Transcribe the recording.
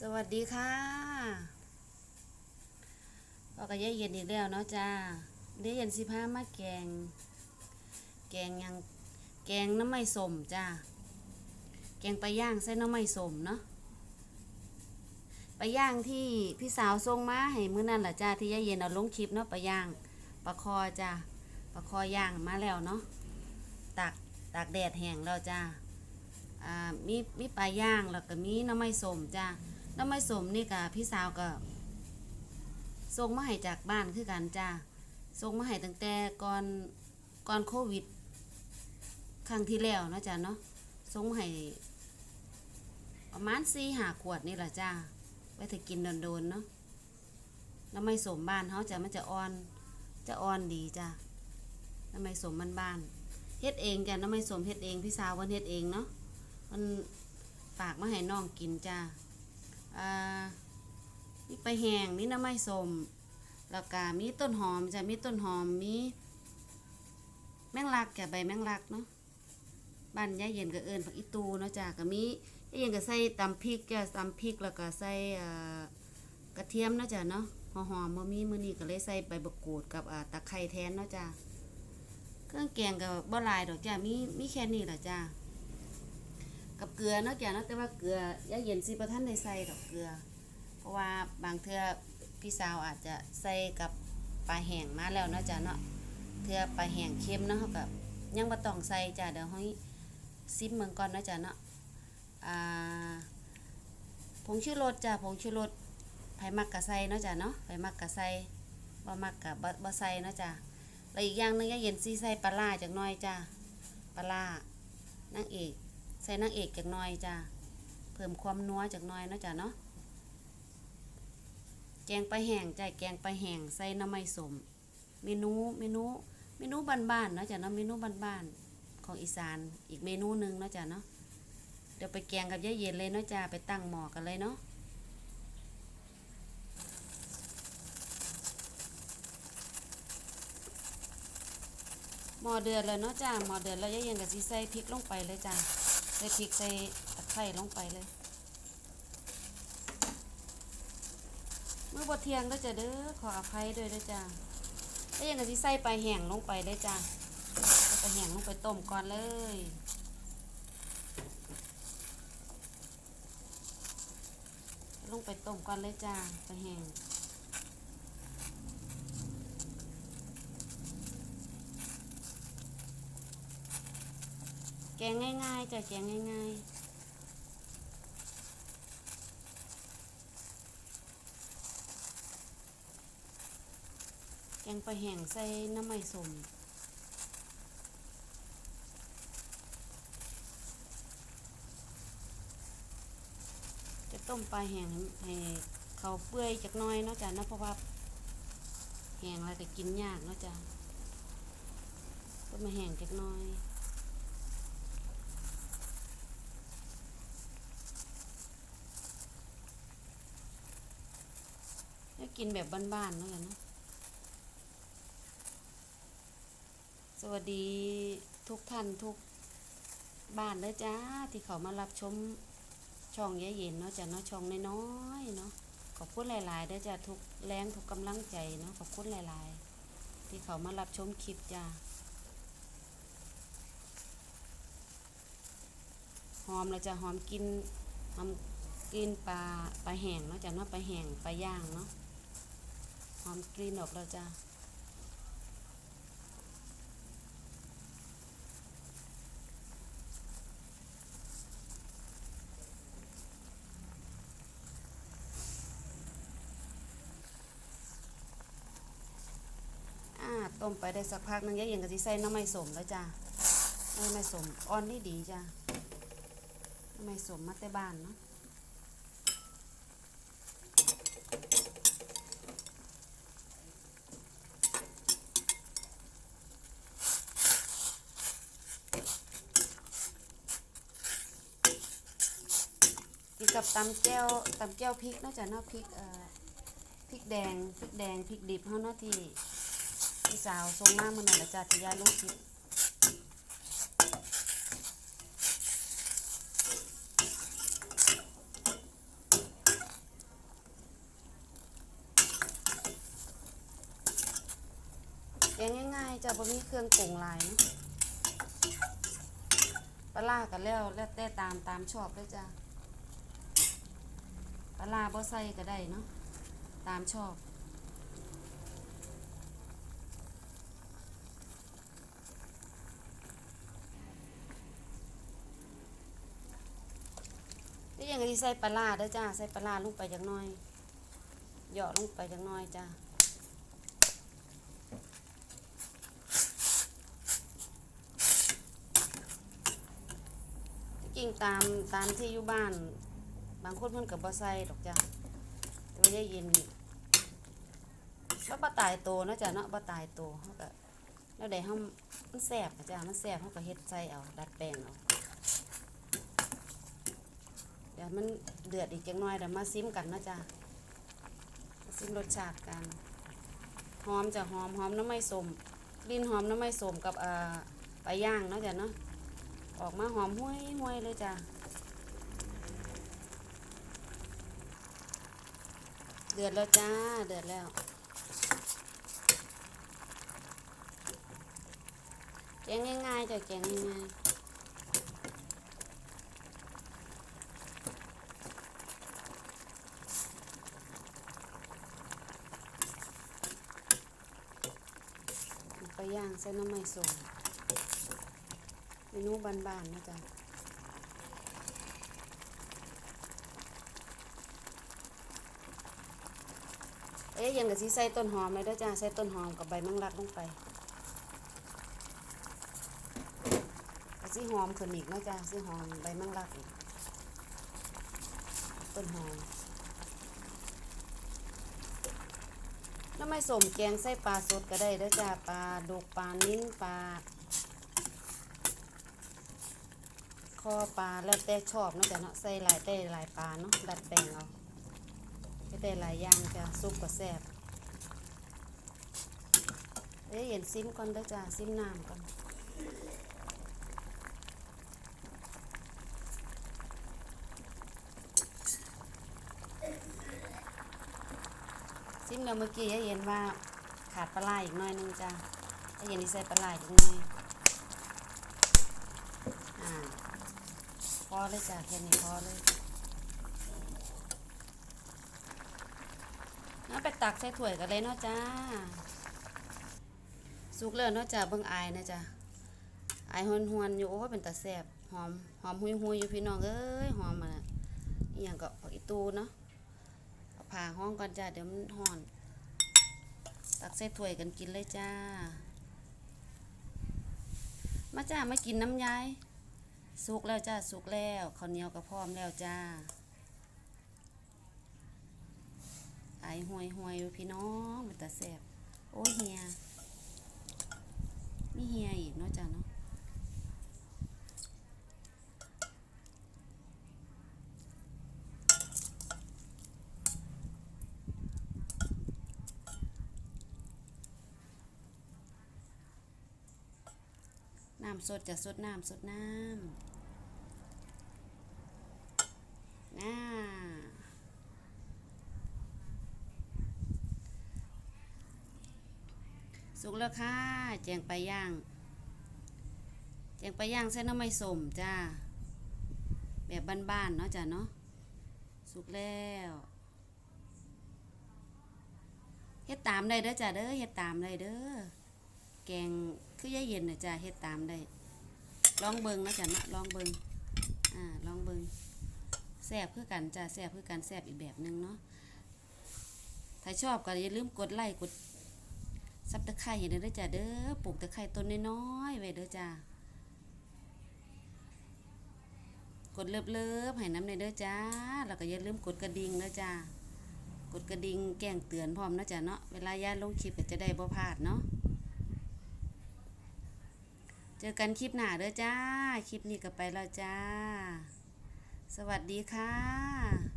สวัสดีค่ะพอกับยายเย็นอีกแล้วเนาะจ้าเดี๋ยวเย็นสิพามาแกง แกงยังแกงน้ำไม่สมจ้าแกงปลาย่างใส่น้ำไม่สมเนาะปลาย่างที่พี่สาวส่งมาให้มื้อนั้นแหละจ้าที่ยายเย็นเอาลงคลิปเนาะปลาย่างปลาคอจ้าปลาคอย่างมาแล้วเนาะตากตากแดดแห้งแล้วจ้าอ่ามีมีปลาย่างแล้วก็มีน้ำไม้สมจ้า น้ำไม้สมนี่กับพี่สาวก็ส่งมาให้จากบ้านคือกันจ้าส่งมาให้ตั้งแต่ก่อนก่อนโควิด ครั้งที่แล้วนะจ้าเนาะส่งมาให้ประมาณสี่หาขวดนี่แหละจ้าไว้ถ้ากินโดนๆเนาะน้ำไม้สมบ้านเขาจะมันจะอ่อนจะอ่อนดีจ้าน้ำไม้สมบ้านเฮ็ดเองจ้าน้ำไม้สมเฮ็ดเองพี่สาววันเฮ็ดเองเนาะมันฝากมาให้น้องกินจ้า มีไปแห้งมีน้ำไม้สมแล้วก็มีต้นหอมจะมีต้นหอมมีแมงลักแกะใบแมงลักเนาะบ้านยายเย็นก็เอิญผักอีตูเนาะจ้ะก็มียายเย็นก็ใส่ตำพริกจ้ะตำพริกแล้วก็ใส่กระเทียมเนาะจ้ะเนาะหอมบ่มีมื้อนี้ก็เลยใส่ใบบักกูดกับตะไคร้แทนเนาะจ้ะเครื่องแกงก็บ่หลายดอกจ้ะมีมีแค่นี้ล่ะจ้ะ กับเกลือเนาะจ้ะเนาะแต่ว่าเกลือยาเย็นสิบ่ทันได้ใส่ดอกเกลือ เพราะว่าบางเทื่อพี่สาวอาจจะใส่กับปลาแห้งมาแล้วเนาะจ้ะเนาะเทื่อปลาแห้งเค็มเนาะเฮาก็ยังบ่ต้องใส่จ้ะเดี๋ยวเฮาซิมเมืองก่อนเนาะจ้ะเนาะอ่าผงชูรสจ้ะผงชูรสไผ่มักก็ใส่เนาะจ้ะเนาะไผ่มักก็ใส่บ่มักก็บ่บ่ใส่เนาะจ้ะแล้วอีกอย่างหนึงยาเย็นสิใส่ปลาร้าจักหน่อยจ้ะปลาร้านางเอก ใส่นางเอกจากน้อยจ้าเพิ่มความนัวจากน้อยเนาะจ้ะเนาะแกงปลาแห้งจ้ะแกงปลาแห้งใส่น้ำไม้สมเมนูเมนูเมนูบ้านๆเนาะจ้ะเนาะเมนูบ้านๆของอีสานอีกเมนูหนึ่งเนาะจ้ะเนาะเดี๋ยวไปแกงกับยายเย็นเลยเนาะจ้าไปตั้งหม้อกันเลยเนาะหม้อเดือดเลยเนาะจ้าหม้อเดือดแล้วยายเย็นก็สิใส่พริกลงไปเลยจ้า ส่พริกใส่ตะไคร้ลงไปเลยเมื่อบดเทียงก็จะเด้อขออภัยด้วยด้อจ้าแล้วยังก็สิใส่ปแห้งลงไปเลยจ้าใส่ปแห้งลงไปต้มก่อนเลยลงไปต้มก่อนเลยจ้าไปแห้ง กงง่ายๆจ้ะแกงง่ายๆแกงปลาแห้งใส่น้ำมันสมจะต้มปลาแห้งให้เขาเปื่อยจักน้อยเนาะจ้ะเนาะเพราะว่าแห้งแล้วก็กินยากเนาะจ้ะต้มมาแห้งจักน้อย กินแบบบ้านๆเนาะจ้ะเนาะสวัสดีทุกท่านทุกบ้านเลยจ้าที่เขามารับชมช่องเย็นเนาะจ้ะเนาะช่องน้อยๆเนาะขอบคุณหลายๆเด้อจ้าทุกแรงทุกกำลังใจเนาะขอบคุณหลายๆ ที่เขามารับชมคลิปจ้าหอมแล้วจ้ะหอมกินหอมกินปลาปลาแห้งเนาะจ้ะเนาะปลาแห้งปลาย่างเนาะ หอมกลิ่นออกแล้วจ้าอ่าต้มไปได้สักพักนึงยายเย็นก็สิใส่น้ำไม่สมแล้วจ้าน้ำไม่สมอ่อนดีดีจ้าน้ำไม่สมมาแต่บ้านเนาะ กับตำแก้วตำแก้วพริกนอกจากนอกพริกเอ่อพริกแดงพริกแดงพริกดิบเขาเนาะที่ที่สาวทรงมากมันน่ะละจ้ะทียายลงคลิปแกงง่ายๆจะบ่มีเครื่องปรุงหลายนะปลาล่ากับแล้วแล้วแต่ตามตามชอบเลยจ้ะ ลาร้าบ่ใส่ก็ได้เนาะตามชอบนี่ยังก็สิใส่ปลาร้าเด้อจ้าใส่ปลาร้าลงไปจักน่อยหยาะลงไปจักน่อยจ้าจริงตามตามที่อยู่บ้าน บางคนเพิ่นก็บ่ใส่ดอกจ้าแต่ว่าได้ยินก็บ่ตายโตเนาะจ้ะเนาะบ่ตายโตเฮาก็แล้วได้เฮามันแซ่บอะจ้ามันแซ่บเฮาก็เฮ็ดใส่เอาดัดแปลงเอาเดี๋ยวมันเดือดอีกจังหน่อยเดี๋ยวมาซิมกันนะจ๊ะมาซิมรสชาติกันหอมจะหอมหอมน้ำไม่สมกลิ่นหอมน้ำไม่สมกับเอ่อปลาย่างเนาะจ้ะเนาะออกมาหอมห้วยห้วยเลยจ้ะ เดือดแล้วจ้า เดือดแล้ว แกงง่ายๆจ้ะแกงง่ายๆไปย่างใส่น้ำไม่ส้มเมนูบานๆนะจ๊ะ อ๊ยยังกับสีใส่ต้นหอมเลยเด้อจ้าใส่ต้นหอมกับใบมังลักลงไปก็สีหอมขึ้นอีกเนาะจ้าสีหอมใบมังลักอีกต้นหอมน้ำไม่สมแกงใส่ปลาสดก็ได้เด้อจ้าปลาดุกปลานิ้นปลาคอปลาแล้วแต่ชอบเนาะจ้ะเนาะใส่หลายแต่หลายปลาเนาะดัดแปลงเอา ก็ได้หลายอย่างจ้ะซุปก็แซ่บเอ้ยเห็นซิมก่อนเด้อจ้าซิมน้ำก่อนซิมแล้วเมื่อกี้ยายเห็นว่าขาดปลาไหลอีกหน่อยนึงจ้ายายเห็นที่ใส่ปลาไหลอีกหน่อยอ่าพอเลยจ้าแค่นี้พอเลย เอาไปตักใส่ถ้วยกันเลยเนาะจ้า สุกแล้วเนาะจ้าเบิ่งอายนะจ้าอายหวนหวนอยู่โอ้เป็นตาแซ่บหอมหอมหุยหุยอยู่พี่น้องเอ้ยหอมอะอหย่างก็อีตูเนาะเอาผ่าห้องก่อนจ้าเดี๋ยวมันห่อน ตักใส่ถ้วยกันกินเลยจ้า มาจ้ามากินน้ำยายสุกแล้วจ้าสุกแล้วข้าวเหนียวก็พร้อมแล้วจ้า ไอห่วยห่วยพี่น้องเป็นตาแซ่บโอ้เฮียมีเฮียอีกเนาะจ้ะเนาะน้ำสดจะสดน้ำสดน้ำน่า สุกแล้วค่ะแจงไปย่าง แจงไปย่างเส้นน้ำไม่สมจ้า แบบบ้านๆเนาะจ้ะเนาะ สุกแล้วเฮ็ดตามได้เด้อจ้ะเด้อเฮ็ดตามได้เด้อ แกงคือยายเย็นน่ะจ้ะเฮ็ดตามได้ ลองเบิ่งนะจ้ะเนาะลองเบิ่งอ่าลองเบิ่งแซ่บคือกันจ้ะแซ่บคือกันแซ่บอีกแบบหนึงเนาะ ถ้าชอบก็อย่าลืมกดไลค์กด ซับตะไคร้ให้เด้อจ้ะเด้อปลูกตะไคร้ต้นน้อยๆไว้เด้อจ้ะกดเลิฟๆให้น้ำในเด้อจ้า แล้วก็อย่าลืมกดกระดิ่งเด้อจ้ากดกระดิ่งแจ้งเตือนพร้อมนะจ้ะเนาะเวลาย่าลงคลิปก็จะได้บ่พลาดเนาะเจอกันคลิปหน้าเด้อจ้า คลิปนี้ก็ไปแล้วจ้า สวัสดีค่ะ